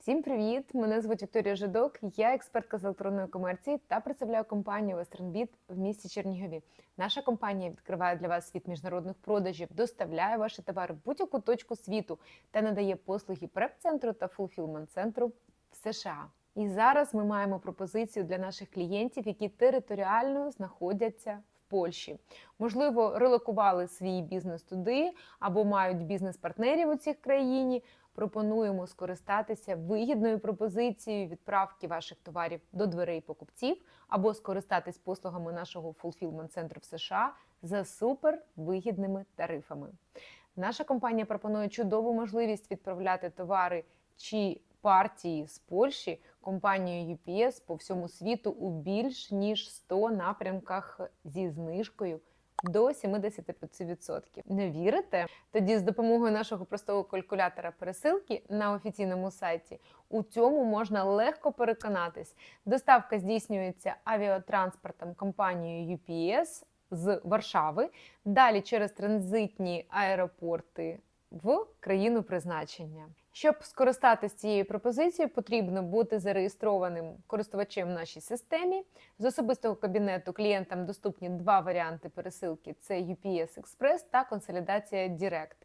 Всім привіт! Мене звуть Вікторія Жидок. Я експертка з електронної комерції та представляю компанію WesternBit в місті Чернігові. Наша компанія відкриває для вас світ міжнародних продажів, доставляє ваші товари в будь-яку точку світу та надає послуги преп-центру та фулфілмент-центру в США. І зараз ми маємо пропозицію для наших клієнтів, які територіально знаходяться Польщі. Можливо, релокували свій бізнес туди або мають бізнес-партнерів у цій країні. Пропонуємо скористатися вигідною пропозицією відправки ваших товарів до дверей покупців або скористатись послугами нашого fulfillment центру в США за супер вигідними тарифами. Наша компанія пропонує чудову можливість відправляти товари чи партії з Польщі компанією UPS по всьому світу у більш ніж 100 напрямках зі знижкою до 75%. Не вірите? Тоді з допомогою нашого простого калькулятора пересилки на офіційному сайті у цьому можна легко переконатись. Доставка здійснюється авіатранспортом компанією UPS з Варшави, далі через транзитні аеропорти в країну призначення. Щоб скористатися цією пропозицією, потрібно бути зареєстрованим користувачем в нашій системі. З особистого кабінету клієнтам доступні два варіанти пересилки: це UPS Express та консолідація Direct.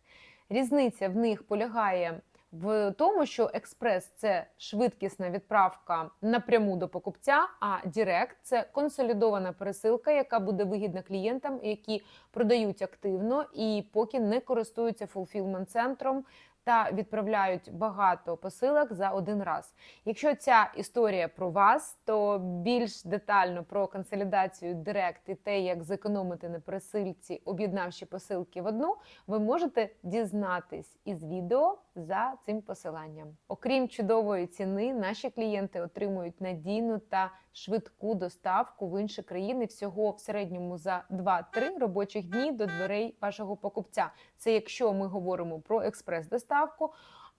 Різниця в них полягає в тому, що експрес це швидкісна відправка напряму до покупця, а Директ це консолідована пересилка, яка буде вигідна клієнтам, які продають активно і поки не користуються фулфілмент центром та відправляють багато посилок за один раз. Якщо ця історія про вас, то більш детально про консолідацію Директ і те, як зекономити на пересильці, об'єднавши посилки в одну, ви можете дізнатись із відео за цим посиланням. Окрім чудової ціни, наші клієнти отримують надійну та швидку доставку в інші країни всього в середньому за 2-3 робочих дні до дверей вашого покупця. Це якщо ми говоримо про експрес-доставку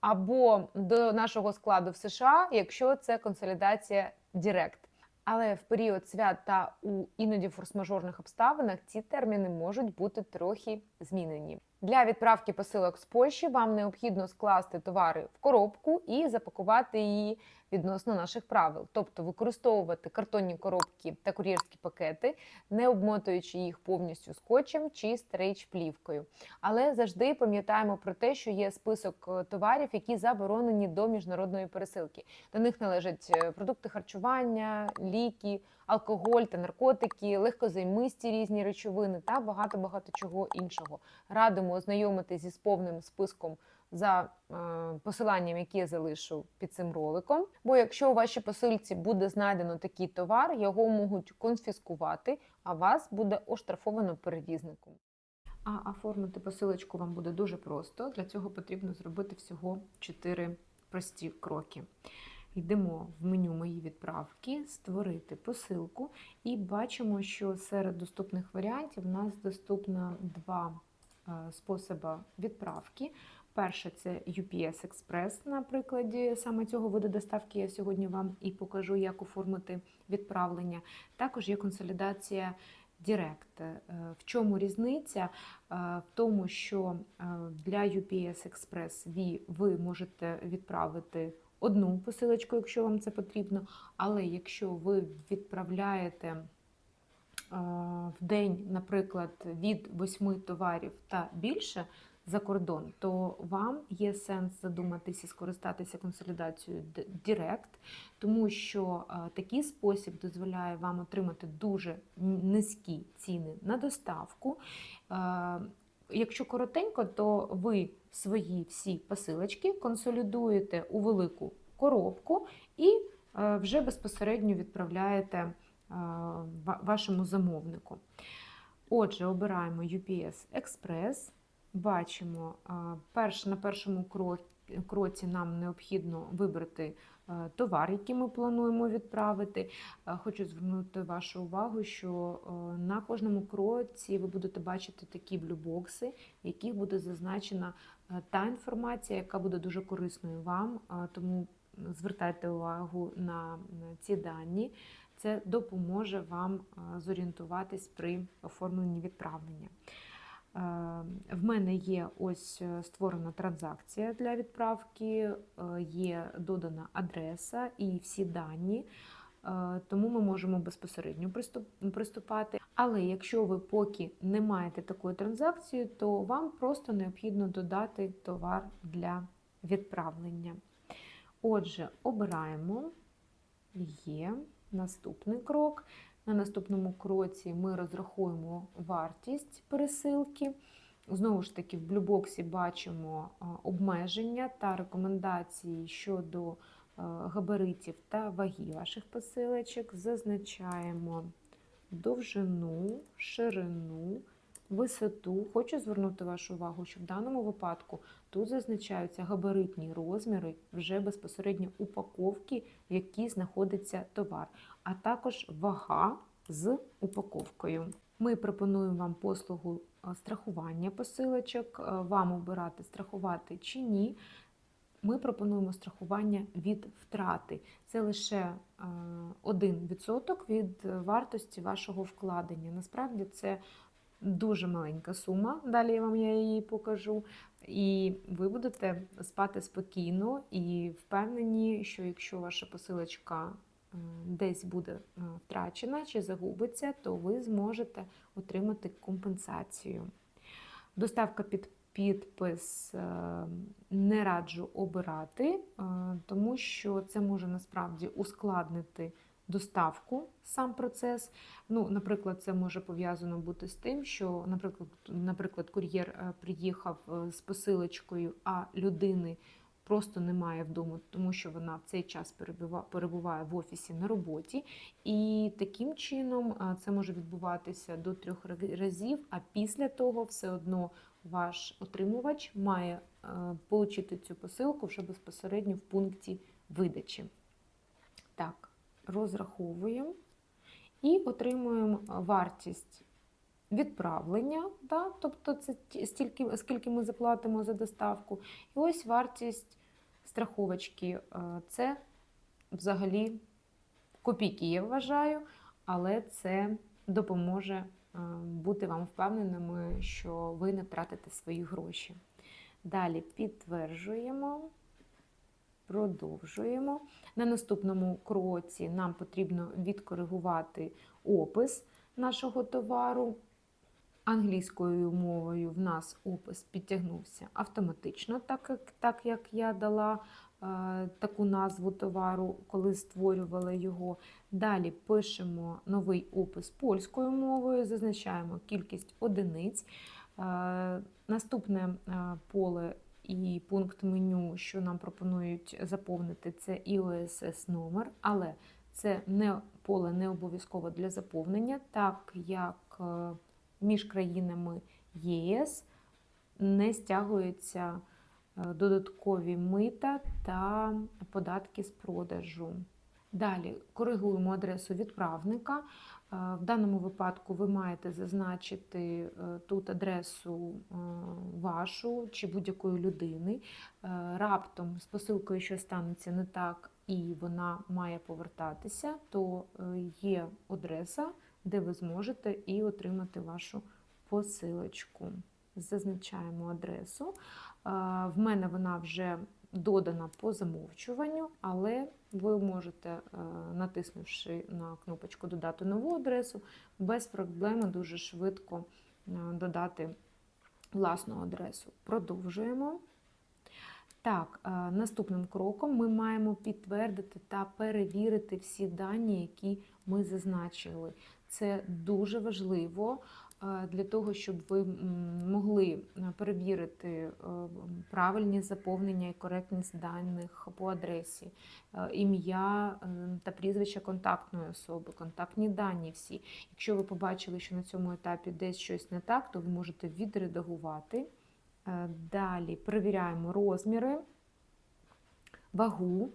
або до нашого складу в США, якщо це консолідація Дірект. Але в період свят та у іноді форс-мажорних обставинах ці терміни можуть бути трохи змінені. Для відправки посилок з Польщі вам необхідно скласти товари в коробку і запакувати її відносно наших правил, тобто використовувати картонні коробки та кур'єрські пакети, не обмотуючи їх повністю скотчем чи стрейч-плівкою. Але завжди пам'ятаємо про те, що є список е, товарів, які заборонені до міжнародної пересилки. До них належать е, продукти харчування, ліки, алкоголь та наркотики, легкозаймисті різні речовини та багато багато чого іншого. Радимо ознайомитися зі повним списком за е, посиланням, яке я залишу під цим роликом. Бо якщо у вашій посилці буде знайдено такий товар, його можуть конфіскувати, а вас буде оштрафовано перевізником. А оформити посилочку вам буде дуже просто. Для цього потрібно зробити всього 4 прості кроки. Йдемо в меню Мої відправки, створити посилку, і бачимо, що серед доступних варіантів у нас доступно два е, способи відправки. Перше це UPS Express на прикладі саме цього виду доставки. Я сьогодні вам і покажу, як оформити відправлення. Також є консолідація Direct. Е, В чому різниця? Е, В тому, що для UPS Express ви можете відправити одну посилочку, якщо вам це потрібно. Але якщо ви відправляєте е, в день, наприклад, від 8 товарів та більше за кордон, то вам є сенс задуматися, скористатися консолідацією Direct, тому що е, такий спосіб дозволяє вам отримати дуже низькі ціни на доставку. Якщо коротенько, то ви свої всі посилочки консолідуєте у велику коробку і е, вже безпосередньо відправляєте е, вашому замовнику. Отже, обираємо UPS Express. Бачимо, е, перш, на першому кроці нам необхідно вибрати товар, який ми плануємо відправити. Е, Хочу звернути вашу увагу, що е, на кожному кроці ви будете бачити такі блюбокси, в яких буде зазначена е, та інформація, яка буде дуже корисною вам. Е, Тому звертайте увагу на ці дані. Це допоможе вам е, зорієнтуватись при оформленні відправлення. В мене є ось е, створена транзакція для відправки, е, є додана адреса і всі дані, е, тому ми можемо безпосередньо приступати. Але якщо ви поки не маєте такої транзакції, то вам просто необхідно додати товар для відправлення. Отже, обираємо є наступний крок. На наступному кроці ми розрахуємо вартість пересилки. Знову ж таки, в блюбоксі бачимо обмеження та рекомендації щодо е, габаритів та ваги ваших посилочок. Зазначаємо довжину, ширину, висоту. Хочу звернути вашу увагу, що в даному випадку тут зазначаються габаритні розміри вже безпосередньо упаковки, в якій знаходиться товар, а також вага з упаковкою. Ми пропонуємо вам послугу е, страхування посилочок, е, вам обирати страхувати чи ні. Ми пропонуємо страхування від втрати. Це лише е, 1% від вартості вашого вкладення. Насправді це дуже маленька сума. Далі я вам я її покажу. І ви будете спати спокійно і впевнені, що якщо ваша посилочка е, десь буде е, втрачена чи загубиться, то ви зможете отримати компенсацію. Доставка під підпис е, не раджу обирати, тому що це може насправді ускладнити доставку, сам процес. Ну, наприклад, це може пов'язано бути з тим, що, наприклад, наприклад, кур'єр е, приїхав е, з посилочкою, а людини просто немає вдома, тому що вона в цей час перебуває в офісі на роботі. І таким чином е, це може відбуватися до трьох разів, а після того все одно ваш отримувач має отримати цю посилку вже безпосередньо в пункті видачі. Так, розраховуємо і отримуємо вартість відправлення, да? тобто це стільки, скільки ми заплатимо за доставку. І ось вартість страховочки. Е, Це взагалі копійки, я вважаю, але це допоможе е, бути вам впевненими, що ви не втратите свої гроші. Далі підтверджуємо, продовжуємо. На наступному кроці нам потрібно відкоригувати опис нашого товару. Англійською мовою в нас опис підтягнувся автоматично, так як, так як я дала е, таку назву товару, коли створювала його. Далі пишемо новий опис польською мовою, зазначаємо кількість одиниць. Е, наступне е, поле і пункт меню, що нам пропонують заповнити, це IOSS номер, але це не поле не обов'язково для заповнення, так як е, між країнами ЄС не стягуються е, додаткові мита та податки з продажу. Далі коригуємо адресу відправника. Е, В даному випадку ви маєте зазначити е, тут адресу е, вашу чи будь-якої людини. Раптом з посилкою щось станеться не так і вона має повертатися, то є адреса, де ви зможете і отримати вашу посилочку. Зазначаємо адресу. В мене вона вже додана по замовчуванню, але ви можете, е, натиснувши на кнопочку Додати нову адресу, без проблем дуже швидко е, додати власну адресу. Продовжуємо. Так, е, наступним кроком ми маємо підтвердити та перевірити всі дані, які ми зазначили. Це дуже важливо для того, щоб ви могли е, перевірити е, правильність заповнення і коректність даних по адресі, е, ім'я е, та прізвище контактної особи, контактні дані всі. Якщо ви побачили, що на цьому етапі десь щось не так, то ви можете відредагувати. Е, Далі перевіряємо розміри, вагу,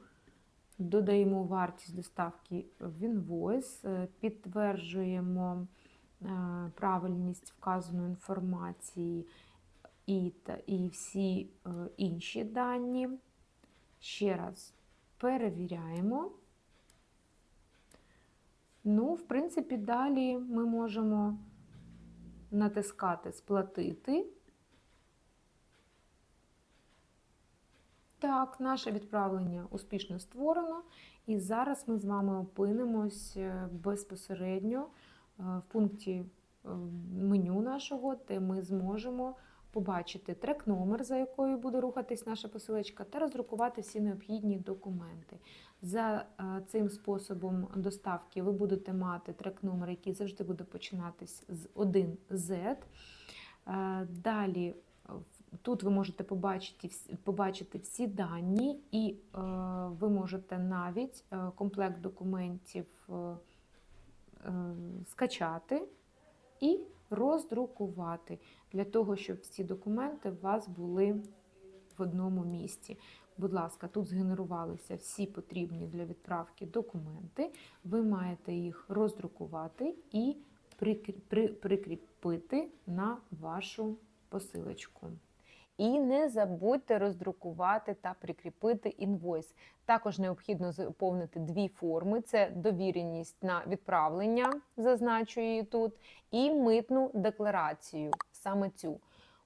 додаємо вартість доставки в інвойс, е, підтверджуємо е, правильність вказаної інформації і, і всі е, інші дані. Ще раз перевіряємо. Ну, в принципі, далі ми можемо натискати Сплатити. Так, наше відправлення успішно створено. І зараз ми з вами опинимось е, безпосередньо е, в пункті е, меню нашого, де ми зможемо побачити трек-номер, за якою буде рухатись наша посилочка, та роздрукувати всі необхідні документи. За е, цим способом доставки ви будете мати трек-номер, який завжди буде починатись з 1Z. Е, Далі тут ви можете побачити, побачити всі дані, і е, ви можете навіть е, комплект документів е, е, скачати і роздрукувати для того, щоб всі документи у вас були в одному місці. Будь ласка, тут згенерувалися всі потрібні для відправки документи. Ви маєте їх роздрукувати і прикріпити на вашу посилочку. І не забудьте роздрукувати та прикріпити інвойс. Також необхідно заповнити дві форми: це довіреність на відправлення, зазначу її тут, і митну декларацію, саме цю.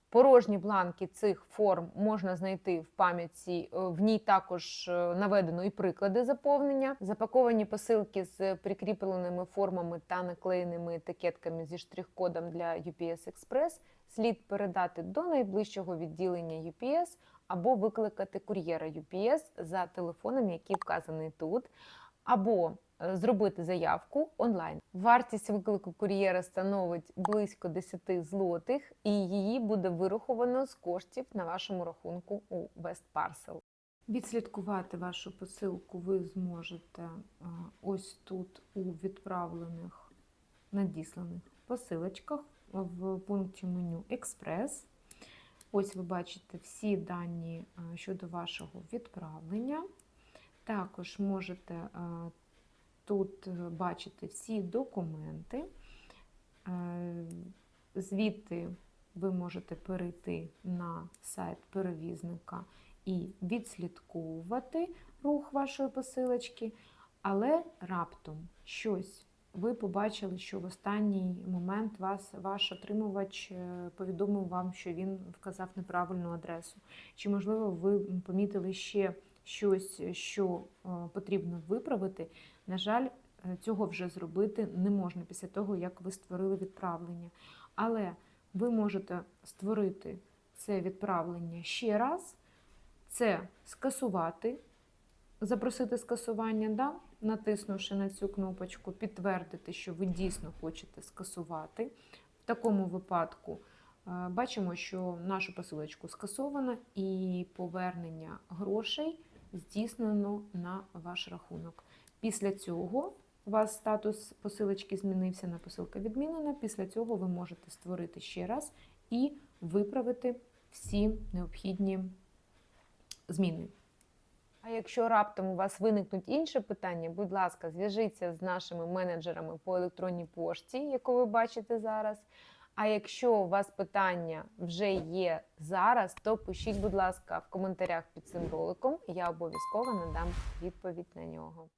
Порожні бланки цих форм можна знайти в пам'ятці. е, В ній також е, наведено і приклади заповнення. Запаковані посилки з прикріпленими формами та наклеєними етикетками зі штрих-кодом для UPS Express слід передати до найближчого відділення UPS або викликати кур'єра UPS за телефоном, який вказаний тут, або е, зробити заявку онлайн. Вартість виклику кур'єра становить близько 10 злотих, і її буде вираховано з коштів на вашому рахунку у Westparcel. Відслідкувати вашу посилку ви зможете е, ось тут у відправлених надісланих посилочках в пункті меню Експрес. Ось ви бачите всі дані е, щодо вашого відправлення. Також можете е, тут е, бачити всі документи. Звідти ви можете перейти на сайт перевізника і відслідковувати рух вашої посилочки, але раптом щось ви побачили, що в останній момент вас ваш отримувач е, повідомив вам, що він вказав неправильну адресу. Чи, можливо, ви помітили ще щось, що е, потрібно виправити. На жаль, е, цього вже зробити не можна після того, як ви створили відправлення. Але ви можете створити це відправлення ще раз це скасувати, запросити скасування, да? Натиснувши на цю кнопочку, підтвердити, що ви дійсно хочете скасувати. В такому випадку е, бачимо, що нашу посилочку скасовано і повернення грошей здійснено на ваш рахунок. Після цього у вас статус посилочки змінився на посилка відмінена. Після цього ви можете створити ще раз і виправити всі необхідні зміни. А якщо раптом у вас виникнуть інші питання, будь ласка, зв'яжіться з нашими менеджерами по електронній пошті, яку ви бачите зараз. А якщо у вас питання вже є зараз, то пишіть, будь ласка, в коментарях під цим роликом, я обов'язково надам відповідь на нього.